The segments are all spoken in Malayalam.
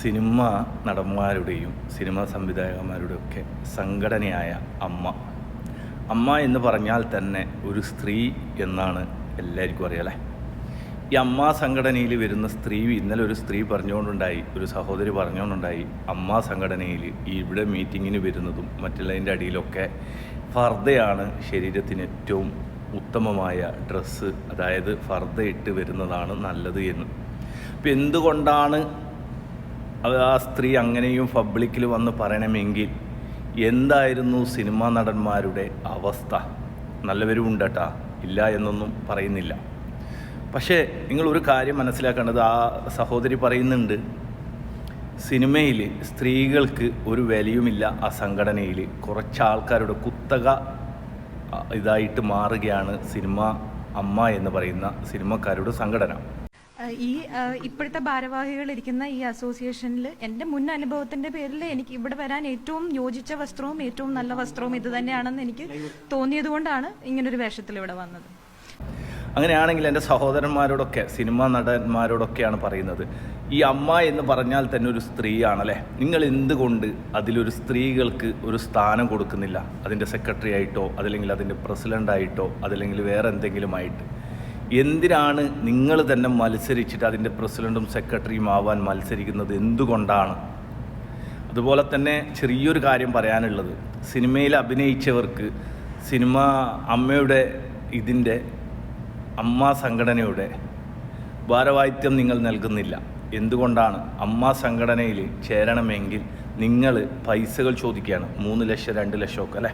സിനിമ നടന്മാരുടെയും സിനിമാ സംവിധായകന്മാരുടെയും ഒക്കെ സംഘടനയായ അമ്മ. അമ്മ എന്ന് പറഞ്ഞാൽ തന്നെ ഒരു സ്ത്രീ എന്നാണ് എല്ലാവർക്കും അറിയാലേ ഈ അമ്മ സംഘടനയിൽ വരുന്ന സ്ത്രീ ഇന്നലെ ഒരു സ്ത്രീ പറഞ്ഞുകൊണ്ടുണ്ടായി ഒരു സഹോദരി പറഞ്ഞുകൊണ്ടുണ്ടായി. അമ്മ സംഘടനയിൽ ഇവിടെ മീറ്റിങ്ങിന് വരുന്നതും മറ്റുള്ളതിന്റെ അടിയിലൊക്കെ ഫർദയാണ് ശരീരത്തിന് ഏറ്റവും ഉത്തമമായ ഡ്രസ്സ്. അതായത് ഫർദ ഇട്ട് വരുന്നതാണ് നല്ലത് എന്ന്. അപ്പം എന്തുകൊണ്ടാണ് ആ സ്ത്രീ അങ്ങനെയും പബ്ലിക്കിൽ വന്ന് പറയണമെങ്കിൽ എന്തായിരുന്നു സിനിമാ നടന്മാരുടെ അവസ്ഥ? നല്ലവരും കേട്ടാ. ഇല്ല എന്നൊന്നും പറയുന്നില്ല. പക്ഷേ നിങ്ങൾ ഒരു കാര്യം മനസ്സിലാക്കേണ്ടത് ആ സഹോദരി പറയുന്നുണ്ട് സിനിമയിൽ സ്ത്രീകൾക്ക് ഒരു വിലയുമില്ല ആ സംഘടനയിൽ. കുറച്ച് ആൾക്കാരുടെ കുത്തക ഇതായിട്ട് മാറുകയാണ് സിനിമ അമ്മ എന്ന് പറയുന്ന സിനിമക്കാരുടെ സംഘടന. ഈ ഇപ്പോഴത്തെ ഭാരവാഹികൾ ഇരിക്കുന്ന ഈ അസോസിയേഷനിൽ എന്റെ മുൻ അനുഭവത്തിന്റെ പേരിൽ എനിക്ക് ഇവിടെ വരാൻ ഏറ്റവും യോജിച്ച വസ്ത്രവും ഏറ്റവും നല്ല വസ്ത്രവും ഇത് തന്നെയാണെന്ന് എനിക്ക് തോന്നിയത് കൊണ്ടാണ് ഇങ്ങനൊരു വേഷത്തിൽ ഇവിടെ വന്നത്. അങ്ങനെയാണെങ്കിൽ എന്റെ സഹോദരന്മാരോടൊക്കെ സിനിമാ നടന്മാരോടൊക്കെയാണ് പറയുന്നത് ഈ അമ്മ എന്ന് പറഞ്ഞാൽ തന്നെ ഒരു സ്ത്രീയാണല്ലേ? നിങ്ങൾ എന്തുകൊണ്ട് അതിലൊരു സ്ത്രീകൾക്ക് ഒരു സ്ഥാനം കൊടുക്കുന്നില്ല? അതിന്റെ സെക്രട്ടറി ആയിട്ടോ അതല്ലെങ്കിൽ അതിന്റെ പ്രസിഡന്റായിട്ടോ അതല്ലെങ്കിൽ വേറെ എന്തെങ്കിലും ആയിട്ട് എന്തിനാണ് നിങ്ങൾ തന്നെ മത്സരിച്ചിട്ട് അതിന്റെ പ്രസിഡന്റും സെക്രട്ടറിയും ആവാൻ മത്സരിക്കുന്നത്? എന്തുകൊണ്ടാണ്? അതുപോലെ തന്നെ ചെറിയൊരു കാര്യം പറയാനുള്ളത്. സിനിമയിൽ അഭിനയിച്ചവർക്ക് സിനിമ അമ്മയുടെ ഇതിന്റെ അമ്മ സംഘടനയുടെ ഭാരവാഹിത്യം നിങ്ങൾ നൽകുന്നില്ല. എന്തുകൊണ്ടാണ്? അമ്മ സംഘടനയിൽ ചേരണമെങ്കിൽ നിങ്ങൾ പൈസകൾ ചോദിക്കുകയാണ്. മൂന്ന് ലക്ഷം രണ്ട് ലക്ഷമൊക്കെ അല്ലേ?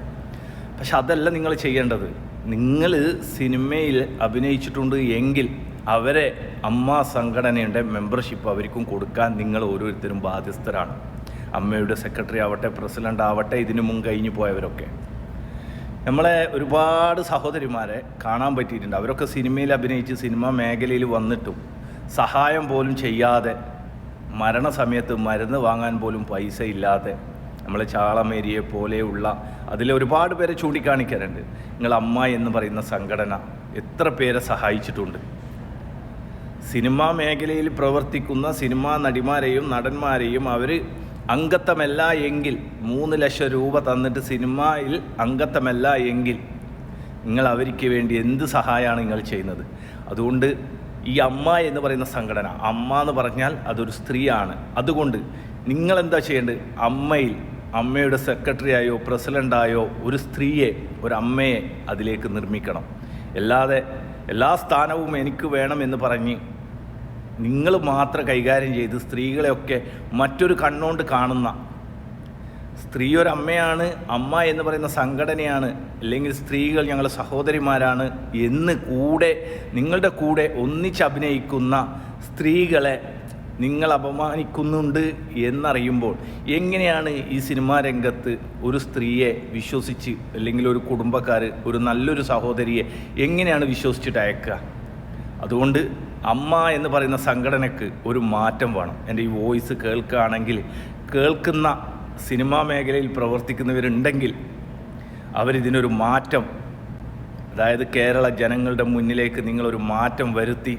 പക്ഷെ അതല്ല നിങ്ങൾ ചെയ്യേണ്ടത്. നിങ്ങൾ സിനിമയിൽ അഭിനയിച്ചിട്ടുണ്ട് എങ്കിൽ അവരെ അമ്മ സംഘടനയുടെ മെമ്പർഷിപ്പ് അവർക്കും കൊടുക്കാൻ നിങ്ങൾ ഓരോരുത്തരും ബാധ്യസ്ഥരാണ്. അമ്മയുടെ സെക്രട്ടറി ആവട്ടെ പ്രസിഡന്റ് ആവട്ടെ ഇതിനു മുൻ കഴിഞ്ഞു പോയവരൊക്കെ. നമ്മളെ ഒരുപാട് സഹോദരിമാരെ കാണാൻ പറ്റിയിട്ടുണ്ട്. അവരൊക്കെ സിനിമയിൽ അഭിനയിച്ച് സിനിമ മേഖലയിൽ വന്നിട്ടും സഹായം പോലും ചെയ്യാതെ മരണസമയത്ത് മരുന്ന് വാങ്ങാൻ പോലും പൈസ ഇല്ലാതെ നമ്മളെ ചാളമേരിയെ പോലെയുള്ള അതിൽ ഒരുപാട് പേരെ ചൂണ്ടിക്കാണിക്കാറുണ്ട്. നിങ്ങൾ അമ്മ എന്ന് പറയുന്ന സംഘടന എത്ര പേരെ സഹായിച്ചിട്ടുണ്ട്? സിനിമാ മേഖലയിൽ പ്രവർത്തിക്കുന്ന സിനിമാ നടിമാരെയും നടന്മാരെയും അവർ അംഗത്വമല്ല എങ്കിൽ മൂന്ന് ലക്ഷം രൂപ തന്നിട്ട് സിനിമയിൽ അംഗത്വമല്ല എങ്കിൽ നിങ്ങൾ അവർക്ക് വേണ്ടി എന്ത് സഹായമാണ് നിങ്ങൾ ചെയ്യുന്നത്? അതുകൊണ്ട് ഈ അമ്മ എന്ന് പറയുന്ന സംഘടന അമ്മ എന്ന് പറഞ്ഞാൽ അതൊരു സ്ത്രീയാണ്. അതുകൊണ്ട് നിങ്ങളെന്താ ചെയ്യേണ്ടത്? അമ്മയിൽ അമ്മയുടെ സെക്രട്ടറിയായോ പ്രസിഡന്റായോ ഒരു സ്ത്രീയെ ഒരു അമ്മയെ അതിലേക്ക് നിർമ്മിക്കണം. അല്ലാതെ എല്ലാ സ്ഥാനവും എനിക്ക് വേണമെന്ന് പറഞ്ഞ് നിങ്ങൾ മാത്രം കൈകാര്യം ചെയ്ത് സ്ത്രീകളെയൊക്കെ മറ്റൊരു കണ്ണുകൊണ്ട് കാണുന്ന സ്ത്രീ ഒരു അമ്മയാണ് അമ്മ എന്ന് പറയുന്ന സംഘടനയാണ് അല്ലെങ്കിൽ സ്ത്രീകൾ ഞങ്ങൾ സഹോദരിമാരാണ് എന്ന് കൂടെ നിങ്ങളുടെ കൂടെ ഒന്നിച്ച് അഭിനയിക്കുന്ന സ്ത്രീകളെ നിങ്ങൾ അപമാനിക്കുന്നുണ്ട് എന്നറിയുമ്പോൾ എങ്ങനെയാണ് ഈ സിനിമാ രംഗത്ത് ഒരു സ്ത്രീയെ വിശ്വസിച്ച് അല്ലെങ്കിൽ ഒരു കുടുംബക്കാർ ഒരു നല്ലൊരു സഹോദരിയെ എങ്ങനെയാണ് വിശ്വസിച്ചിട്ട് അയക്കുക? അതുകൊണ്ട് അമ്മ എന്ന് പറയുന്ന സംഘടനയ്ക്ക് ഒരു മാറ്റം വേണം. എന്റെ ഈ വോയിസ് കേൾക്കുകയാണെങ്കിൽ കേൾക്കുന്ന സിനിമാ മേഖലയിൽ പ്രവർത്തിക്കുന്നവരുണ്ടെങ്കിൽ അവരിതിനൊരു മാറ്റം അതായത് കേരള ജനങ്ങളുടെ മുന്നിലേക്ക് നിങ്ങളൊരു മാറ്റം വരുത്തി